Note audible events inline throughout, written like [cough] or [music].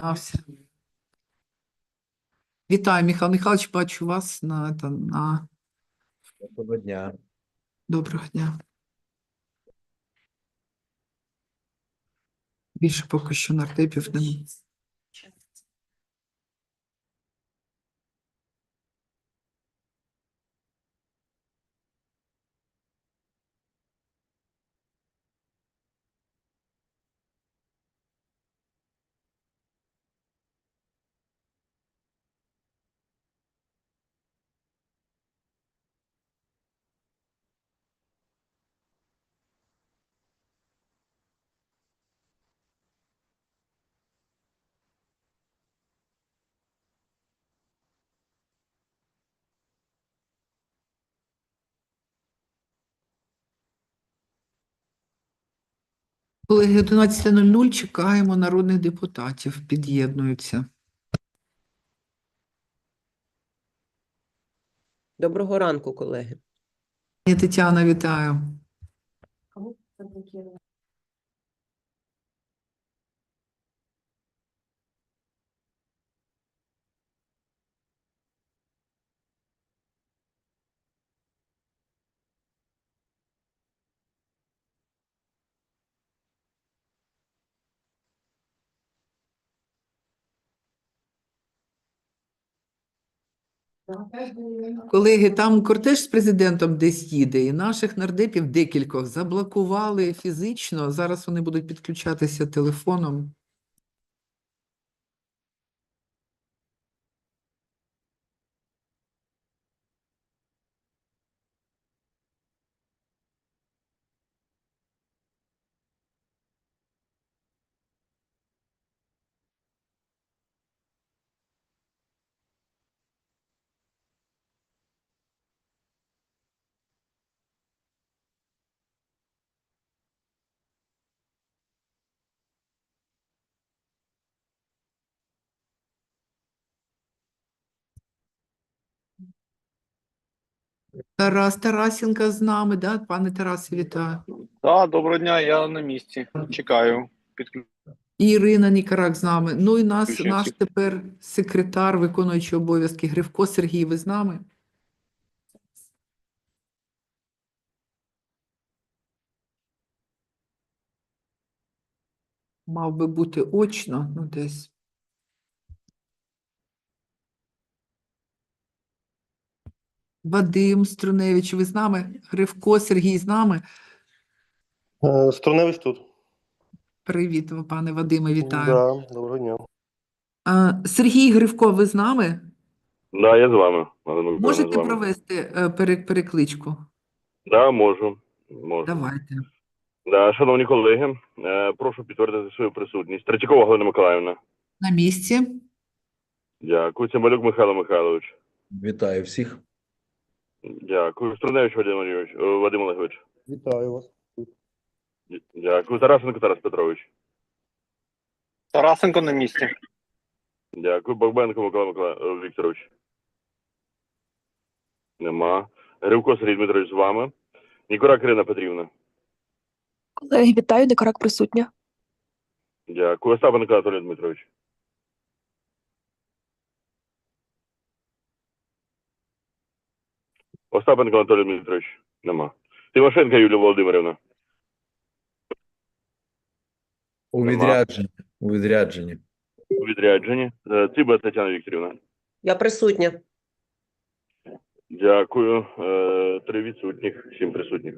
Стався. Вітаю, Михайло Михайлович, бачу вас на, на... Доброго дня. Доброго дня. Більше поки що нартипів немає. Колеги, 11.00 чекаємо народних депутатів, під'єднуються. Доброго ранку, колеги. Пані Тетяна, вітаю. Колеги, там кортеж з президентом десь їде, і наших нардепів декількох заблокували фізично. Зараз вони будуть підключатися телефоном. Тарас Тарасенко з нами, да? Пане Тарасе, вітаю. Так, доброго дня, я на місці. Чекаю. Підключ... Ірина Нікарак з нами. Ну і нас, наш тепер секретар, виконуючий обов'язки Гривко Сергій, ви з нами? Мав би бути очно, ну десь. Вадим Струневич, ви з нами? Гривко Сергій з нами? Е, Струневич тут. Привіт, пане Вадиме, вітаю. Да, доброго дня. А, Сергій Гривко, ви з нами? Да, я з вами. Можете з вами. провести е, пере- перекличку? Да, можу. можу. Давайте. Да, шановні колеги, е, прошу підтвердити свою присутність. Третьякова Галина Миколаївна. На місці. Дякую. Цимбалюк Михайло Михайлович. Вітаю всіх. Дякую. Струневич Вадим Олегович. Е, Вадим Олегович. Вітаю вас. Дякую. Тарасенко Тарас Петрович. Тарасенко на місці. Дякую. Богбенко Микола Микола е, Вікторович. Нема. Гривко Сергій Дмитрович з вами. Нікорак Ірина Петрівна. Колеги, вітаю, Декарак присутня. Дякую. Остапенко Анатолій Дмитрович. Остапенко Анатолій Дмитрович. Нема. Тимошенко Юлія Володимирівна. У Нема. відрядженні. У відрядженні. У відрядженні. Е, Циба Тетяна Вікторівна. Я присутня. Дякую. Е, Три відсутніх, сім присутніх.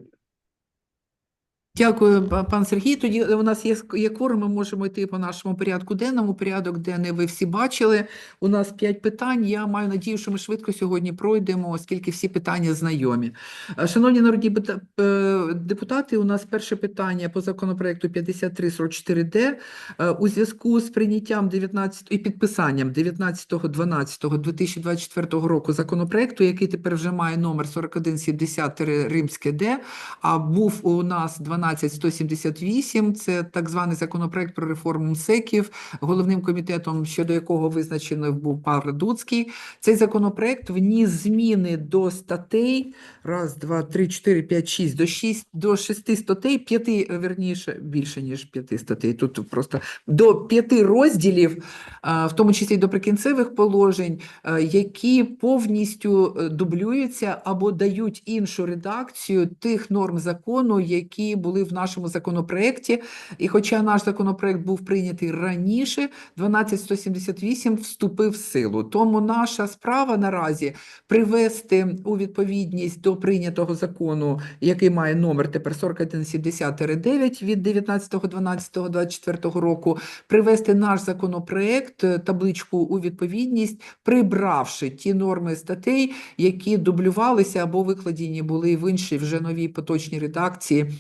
Дякую, пан Сергій. Тоді у нас є, є кворум, ми можемо йти по нашому порядку денному. Порядок денний ви всі бачили. У нас п'ять питань. Я маю надію, що ми швидко сьогодні пройдемо, оскільки всі питання знайомі. Е, Шановні народні е, депутати, у нас перше питання по законопроекту 5344-д. Е, У зв'язку з прийняттям 19 і підписанням 19.12.2024 року законопроекту, який тепер вже має номер 4170 Римське Д, а був у нас 12 12178. Це так званий законопроект про реформу МСЕКів, головним комітетом, щодо якого визначений був пан Радуцький. Цей законопроект вніс зміни до статей раз, два, три, чотири, п'ять, шість, до шість, до шести статей, п'яти, верніше, більше, ніж п'яти статей, тут просто до п'яти розділів, в тому числі до прикінцевих положень, які повністю е, дублюються або дають іншу редакцію тих норм закону, які були в нашому законопроекті. І хоча наш законопроект був прийнятий раніше, 12178 вступив в силу. Тому наша справа наразі привести у відповідність до прийнятого закону, який має номер тепер 4170-9 від 19.12.24 року, привести наш законопроект, е, табличку у відповідність, прибравши ті норми статей, які дублювалися або викладені були в іншій вже новій поточній редакції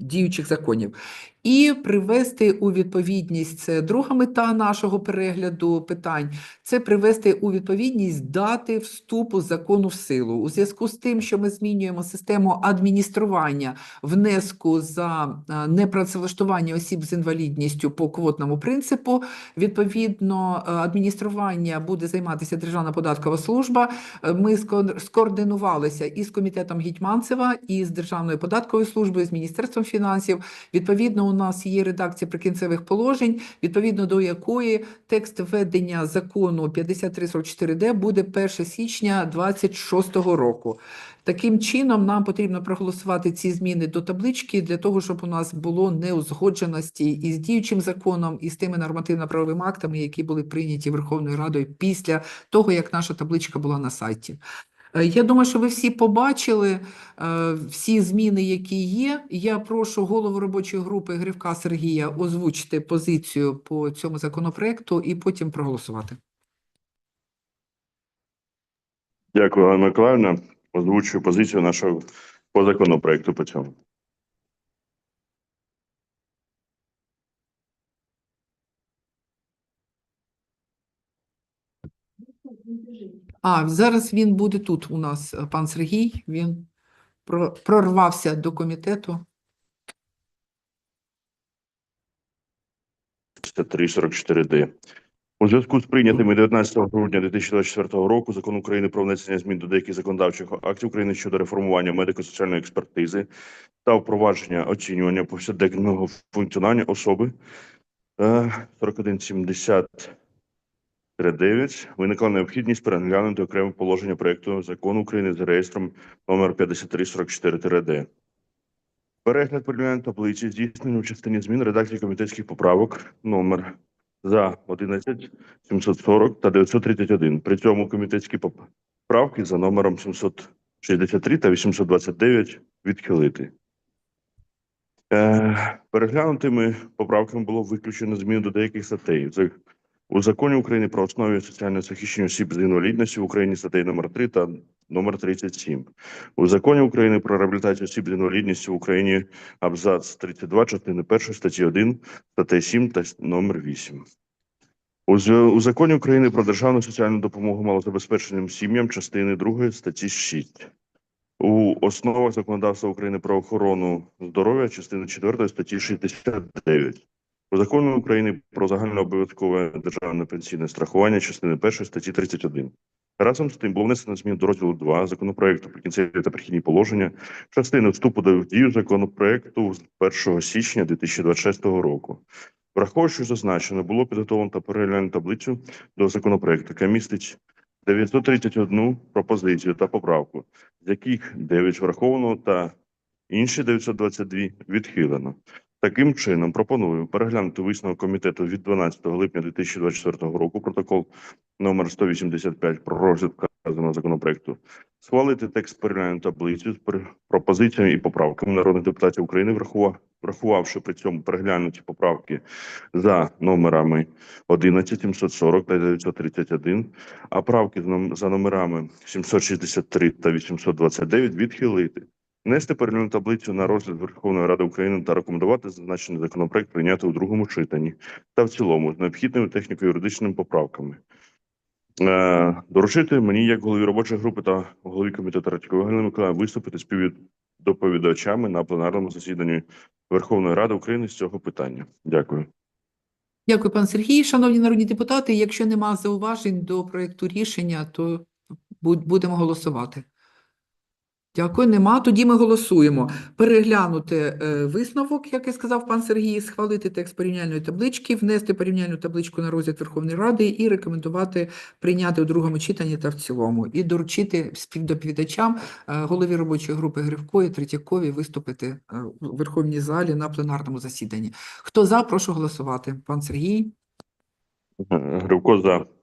діючих законів. І привести у відповідність це друга мета нашого перегляду питань це привести у відповідність дати вступу закону в силу. У зв'язку з тим, що ми змінюємо систему адміністрування внеску за е, непрацевлаштування осіб з інвалідністю по квотному принципу, відповідно, е, адміністрування буде займатися Державна податкова служба. Е, Ми ско- скоординувалися і з комітетом Гетьманцева, і з Державною податковою службою, з Міністерством фінансів. Відповідно, у нас є редакція прикінцевих положень, відповідно до якої текст введення закону 5344Д буде 1 січня 26 року. Таким чином, нам потрібно проголосувати ці зміни до таблички для того, щоб у нас було неузгодженості із діючим законом, і з тими нормативно-правовими актами, які були прийняті Верховною Радою після того, як наша табличка була на сайті. Е, Я думаю, що ви всі побачили е, всі зміни, які є. Я прошу голову робочої групи Гривка Сергія озвучити позицію по цьому законопроекту і потім проголосувати. Дякую, Ганна Миколаївна. Озвучую позицію нашого по законопроекту по цьому. А зараз він буде тут у нас, е, пан Сергій. Він прорвався до комітету. 5344Д. У зв'язку з прийнятими 19 грудня 2024 року Закон України про внесення змін до деяких законодавчих актів України щодо реформування медико-соціальної експертизи та впровадження оцінювання повсякденного функціонування особи е, 4170 9 виникла необхідність переглянути окреме положення проекту закону України з реєстром номер 5344-д. Перегляд порівняння таблиці здійснено в частині змін редакції комітетських поправок номер за 11, 740 та 931. При цьому комітетські поправки за номером 763 та 829 відхилити. Е, переглянутими поправками було виключено зміни до деяких статей. У законі України про основі соціального захищення осіб з інвалідністю в Україні статей номер 3 та номер 37. У законі України про реабілітацію осіб з інвалідністю в Україні абзац 32 частини 1 статті 1, статей 7 та номер 8. У, у законі України про державну соціальну допомогу малозабезпеченим сім'ям частини 2 статті 6. У основах законодавства України про охорону здоров'я частини 4 статті 69. У законі України про загальнообов'язкове державне пенсійне страхування частини 1 статті 31. Разом з тим було внесено змін до розділу 2 законопроекту про кінцеві та перехідні положення частини вступу до дію законопроекту з 1 січня 2026 року. Враховуючи зазначено, було підготовлено та переглянено таблицю до законопроекту, яка містить 931 пропозицію та поправку, з яких 9 враховано та інші 922 відхилено. Таким чином, пропоную переглянути висновок комітету від 12 липня 2024 року, протокол номер 185 про розгляд вказаного законопроекту, схвалити текст переглянутої таблиці з пропозиціями і поправками народних депутатів України, врахувавши при цьому переглянуті поправки за номерами 11, 740 та 931, а правки за номерами 763 та 829 відхилити. Внести перегляну таблицю на розгляд Верховної Ради України та рекомендувати зазначений законопроект прийняти у другому читанні та в цілому з необхідними техніко-юридичними поправками. Е, доручити мені, як голові робочої групи та голові комітету Радькової Галини виступити співдоповідачами на пленарному засіданні Верховної Ради України з цього питання. Дякую. Дякую, пан Сергій. Шановні народні депутати, якщо нема зауважень до проекту рішення, то будемо голосувати. Дякую, нема. Тоді ми голосуємо. Переглянути е, висновок, як і сказав пан Сергій, схвалити текст порівняльної таблички, внести порівняльну табличку на розгляд Верховної Ради і рекомендувати прийняти у другому читанні та в цілому. І доручити співдоповідачам, е, голові робочої групи Гривко і Третьякові виступити е, у Верховній залі на пленарному засіданні. Хто за, прошу голосувати. Пан Сергій. Гривко за.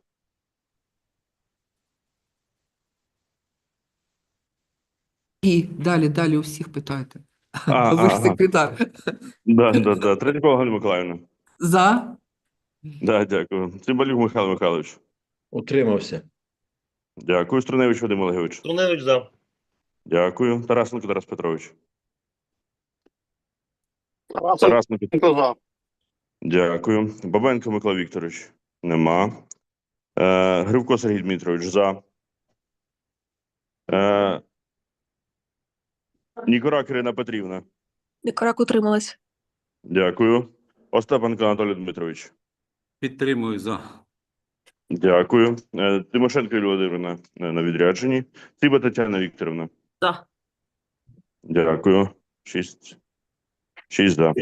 І далі, далі у всіх питайте. А, [laughs] Ви ж ага. секретар. Да, да, да. Третьякова Галина Миколаївна. За. Да, дякую. Цимбалюк Михайло Михайлович. Утримався. Дякую. Струневич Вадим Олегович. Струневич за. Дякую. Тарасенко Тарас Петрович. Тарасенко Тарасенко. за. Дякую. Бабенко Микола Вікторович. Нема. Е, Гривко Сергій Дмитрович за. Е, Нікорак Ірина Петрівна. Нікорак утрималась. Дякую. Остапенко Анатолій Дмитрович. Підтримую за. Дякую. Е, Тимошенко Юлія Володимирівна е, на відрядженні. Тиба Тетяна Вікторівна. За. Дякую. Шість. Шість за.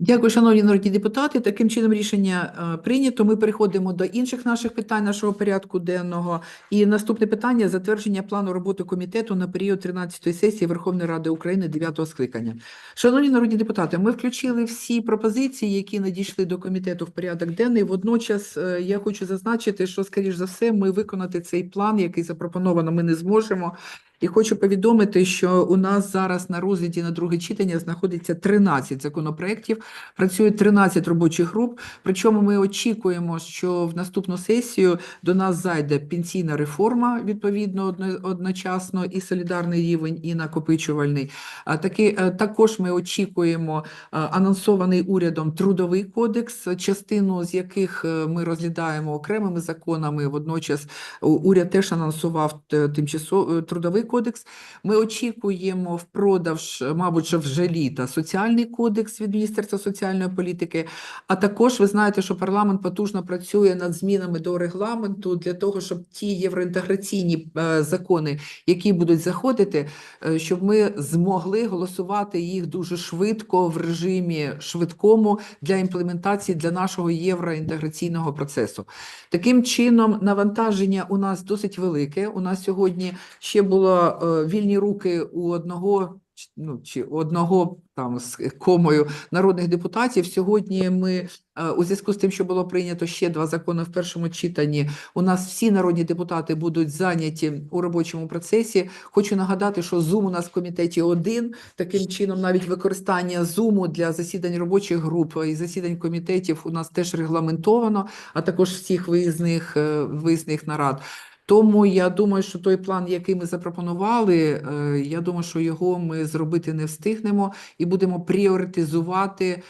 Дякую, шановні народні депутати. Таким чином рішення е, прийнято. Ми переходимо до інших наших питань нашого порядку денного. І наступне питання затвердження плану роботи комітету на період 13-ї сесії Верховної Ради України 9-го скликання. Шановні народні депутати, ми включили всі пропозиції, які надійшли до комітету в порядок денний. Водночас е, я хочу зазначити, що, скоріш за все, ми виконати цей план, який запропоновано, ми не зможемо. І хочу повідомити, що у нас зараз на розгляді на друге читання знаходиться 13 законопроєктів, працює 13 робочих груп. Причому ми очікуємо, що в наступну сесію до нас зайде пенсійна реформа, відповідно, одночасно, і солідарний рівень, і накопичувальний. А таки, е, також ми очікуємо е, анонсований урядом трудовий кодекс, частину з яких е, ми розглядаємо окремими законами. Водночас уряд теж анонсував т- тимчасовий трудовий кодекс. Ми очікуємо впродовж, мабуть, вже літа соціальний кодекс від Міністерства соціальної політики. А також ви знаєте, що парламент потужно працює над змінами до регламенту для того, щоб ті євроінтеграційні е, закони, які будуть заходити, е, щоб ми змогли голосувати їх дуже швидко в режимі швидкому для імплементації для нашого євроінтеграційного процесу. Таким чином, навантаження у нас досить велике. У нас сьогодні ще було е, вільні руки у одного ну, чи одного там з комою народних депутатів. Сьогодні ми е, у зв'язку з тим, що було прийнято ще два закони в першому читанні. У нас всі народні депутати будуть зайняті у робочому процесі. Хочу нагадати, що Zoom у нас в комітеті один. Таким чином, навіть використання Zoom для засідань робочих груп і засідань комітетів у нас теж регламентовано, а також всіх виїзних, е, виїзних нарад. Тому я думаю, що той план, який ми запропонували, е, я думаю, що його ми зробити не встигнемо і будемо пріоритизувати е,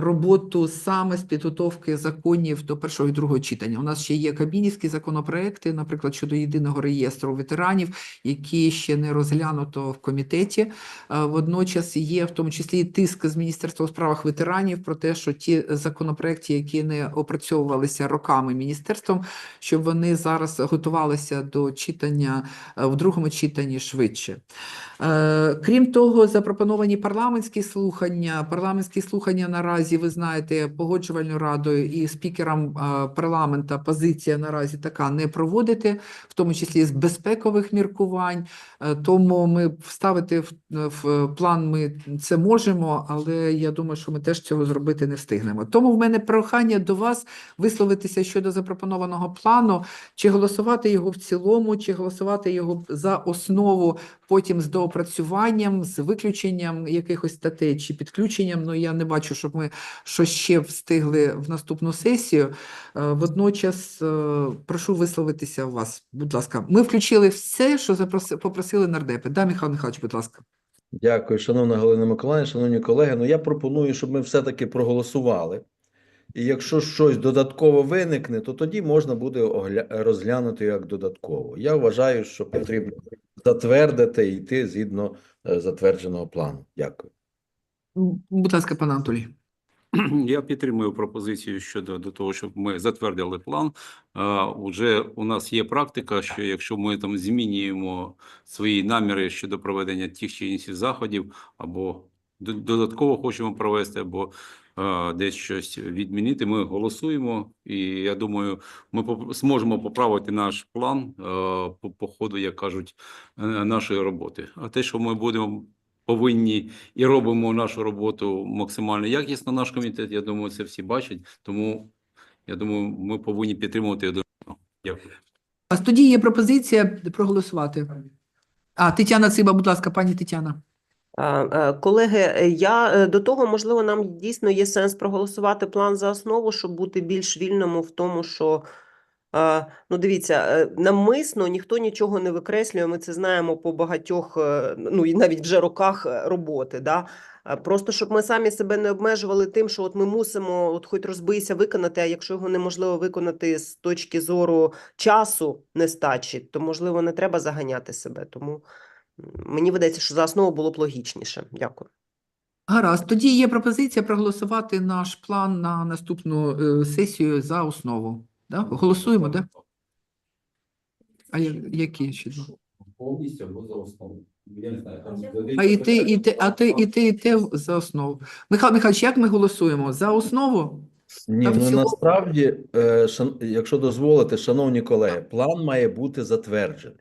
роботу саме з підготовки законів до першого і другого читання. У нас ще є кабінівські законопроекти, наприклад, щодо єдиного реєстру ветеранів, які ще не розглянуто в комітеті. Е, Водночас є в тому числі тиск з Міністерства у справах ветеранів про те, що ті законопроекти, які не опрацьовувалися роками міністерством, щоб вони зараз готувалися до читання е, в другому читанні швидше. Е, Крім того, запропоновані парламентські слухання. Парламентські слухання наразі, ви знаєте, погоджувальною радою і спікером е, парламента позиція наразі така не проводити, в тому числі з безпекових міркувань. Тому ми вставити в план ми це можемо, але я думаю, що ми теж цього зробити не встигнемо. Тому в мене прохання до вас висловитися щодо запропонованого плану, чи голосувати його в цілому, чи голосувати його за основу потім з доопрацюванням, з виключенням якихось статей чи підключенням. Ну я не бачу, щоб ми щось ще встигли в наступну сесію. Е, Водночас е, прошу висловитися вас, будь ласка. Ми включили все, що попросили нардепи. Да, Михайло Михайлович, будь ласка. Дякую, шановна Галина Миколаївна, шановні колеги. Ну я пропоную, щоб ми все-таки проголосували І якщо щось додатково виникне, то тоді можна буде розглянути як додатково. Я вважаю, що потрібно затвердити і йти згідно е, затвердженого плану. Дякую. Будь ласка, пан Анатолій. [clears throat] Я підтримую пропозицію щодо до того, щоб ми затвердили план. А, Уже у нас є практика, що якщо ми там змінюємо свої наміри щодо проведення тих чи інших заходів, або додатково хочемо провести, або десь щось відмінити, ми голосуємо. І я думаю, ми зможемо поправити наш план по, по ходу, як кажуть, е, нашої роботи. А те, що ми будемо повинні і робимо нашу роботу максимально якісно. Наш комітет, я думаю, це всі бачать. Тому я думаю, ми повинні підтримувати один. Дякую. А тоді є пропозиція проголосувати. А, Тетяна Циба, будь ласка, пані Тетяна. Е, Колеги, е, я е, до того, можливо, нам дійсно є сенс проголосувати план за основу, щоб бути більш вільному в тому, що ну дивіться, навмисно ніхто нічого не викреслює. Ми це знаємо по багатьох, ну і навіть вже роках роботи. Да? Просто щоб ми самі себе не обмежували тим, що от ми мусимо, от хоч розбийся виконати, а якщо його неможливо виконати з точки зору часу нестачі, то можливо не треба заганяти себе. Тому. Мені видається, що за основу було б логічніше. Дякую. Гаразд. Тоді є пропозиція проголосувати наш план на наступну е, сесію за основу. Да? Голосуємо, так? Да? А я- які ще два? Повністю або за основу. Я не знаю, А і ти, і ти, а ти, і ти, і ти за основу. Михайло Михайлович, як ми голосуємо? За основу? Ні, Та в ну цілому- насправді, е, шан- якщо дозволите, шановні колеги, план має бути затверджений.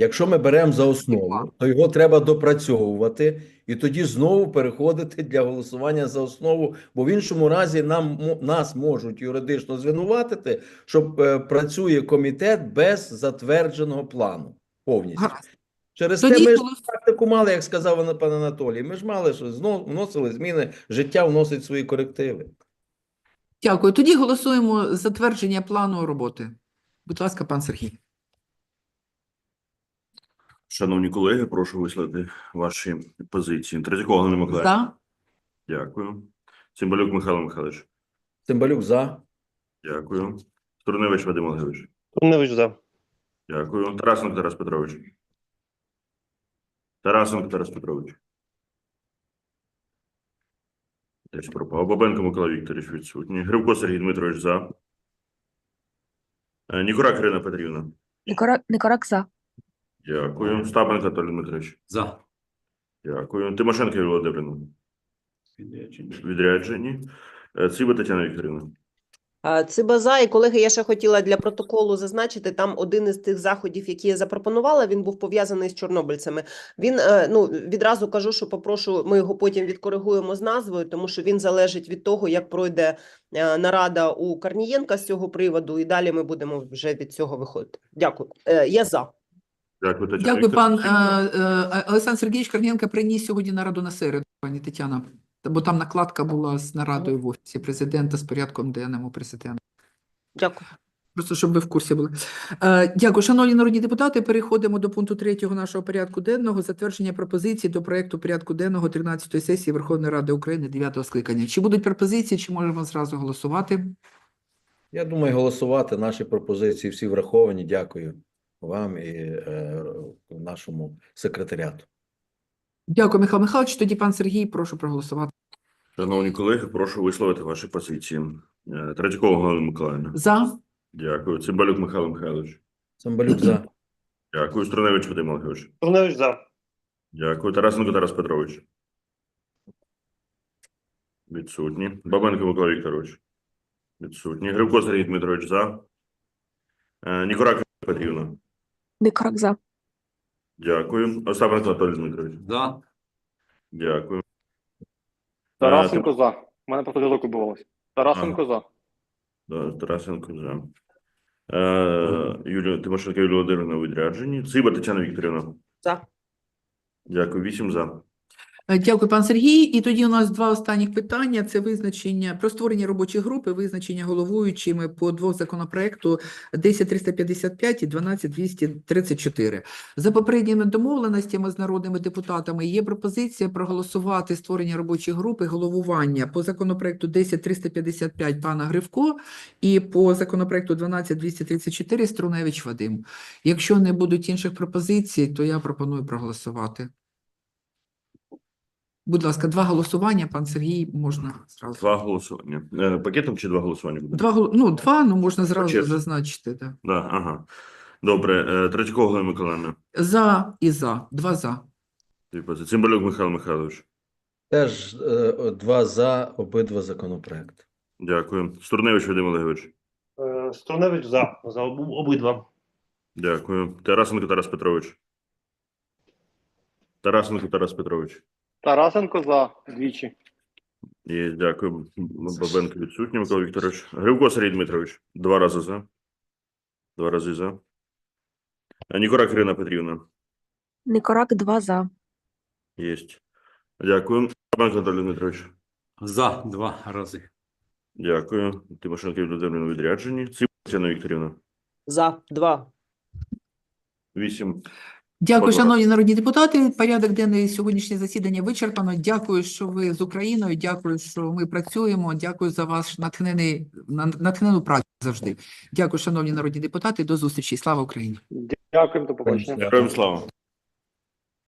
Якщо ми беремо за основу, то його треба допрацьовувати і тоді знову переходити для голосування за основу, бо в іншому разі нам нас можуть юридично звинуватити, що е, працює комітет без затвердженого плану повністю. Через Тоді те ми ж практику мали, як сказав пан Анатолій. Ми ж мали, що знов вносили зміни, життя вносить свої корективи. Дякую. Тоді голосуємо за затвердження плану роботи. Будь ласка, пан Сергій. Шановні колеги, прошу висловити ваші позиції. Третьякова Галина Миколаївна. За. Дякую. Цимбалюк Михайло Михайлович. Цимбалюк за. Дякую. Турневич Вадим Олегович. Турневич за. Дякую. Тарасенко Тарас Петрович. Тарасенко Тарас Петрович. Десь пропав. Бабенко Микола Вікторович відсутній. Гривко Сергій Дмитрович за. Е, Нікурак Ірина Петрівна. Никорак, Никорак за. Дякую. Стапенко Анатолій Дмитрович. За. Дякую. Тимошенко Юлія Володимирівна. Відряджені. Е, Циба Тетяна Вікторівна. А, Це база, і колеги, я ще хотіла для протоколу зазначити, там один із тих заходів, які я запропонувала, він був пов'язаний з чорнобильцями. Він, е, ну, відразу кажу, що попрошу, ми його потім відкоригуємо з назвою, тому що він залежить від того, як пройде е, нарада у Карнієнка з цього приводу, і далі ми будемо вже від цього виходити. Дякую. Е, Я за. Дякую, Тетяна Дякую, пан е, е, Олександр Сергійович Корнієнко приніс сьогодні нараду на середу, пані Тетяна. Бо там накладка була з нарадою в офісі президента з порядком денним у президента. Дякую. Просто щоб ви в курсі були. Е, Дякую, шановні народні депутати. Переходимо до пункту третього нашого порядку денного. Затвердження пропозицій до проекту порядку денного 13-ї сесії Верховної Ради України 9-го скликання. Чи будуть пропозиції, чи можемо зразу голосувати? Я думаю, голосувати наші пропозиції всі враховані. Дякую вам і е, нашому секретаріату. Дякую, Михайло Михайлович. Тоді пан Сергій, прошу проголосувати. Шановні колеги, прошу висловити ваші позиції. Е, Третьякова Галина Миколаївна. За. Дякую. Цимбалюк Михайло Михайлович. Цимбалюк за. Дякую. Струневич Вадим Олегович. Турневич за. Дякую. Тарасенко Тарас Петрович. Відсутні. Бабенко Микола Вікторович. Відсутні. Гривко Сергій Дмитрович за. Е, Нікорак Петрівна. Никорак за. Дякую. Остап Анатолій Дмитрович. За. Дякую. Тарасенко за. У мене просто зв'язок убивалось. Тарасенко за. Да, Тарасенко за. Е, Юлія Тимошенко Юлія Володимирівна у відрядженні. Циба Тетяна Вікторівна. За. Дякую. Вісім за. Е, Дякую, пан Сергій. І тоді у нас два останніх питання. Це визначення про створення робочої групи, визначення головуючими по двох законопроекту 10355 і 12234. За попередніми домовленостями з народними депутатами є пропозиція проголосувати створення робочої групи головування по законопроекту 10355 пана Гривко і по законопроекту 12234 Струневич Вадим. Якщо не будуть інших пропозицій, то я пропоную проголосувати. Будь ласка, два голосування, пан Сергій, можна зразу. Два голосування. Е, Пакетом чи два голосування буде? Два, ну, два, ну можна зразу черзі. зазначити. Да. Да, ага. Добре. Е, Третьякова Галина Миколаївна. За і за. Два за. Цимбалюк Михайло Михайлович. Теж е, два за обидва законопроекти. Дякую. Сторневич Вадим Олегович. Струневич за. За обидва. Дякую. Тарасенко Тарас Петрович. Тарасенко Тарас Петрович. Тарасенко за. Двічі. Є, дякую. Бабенко відсутній, Микола Вікторович. Гривко Сергій Дмитрович. Два рази за. Два рази за. Нікорак Ірина Петрівна. Никорак 2 за. Єсть. Дякую. Бабенко Анатолій Дмитрович. За два рази. Дякую. Тимошенко Володимирівна у відрядженні. Цим Тетяна Вікторівна. За два. Вісім. Дякую, шановні народні депутати. Порядок денний сьогоднішнє засідання вичерпано. Дякую, що ви з Україною. Дякую, що ми працюємо. Дякую за ваш натхнений на- натхнену працю завжди. Дякую, шановні народні депутати. До зустрічі. Слава Україні! Дякуємо, до побачення. Героям слава.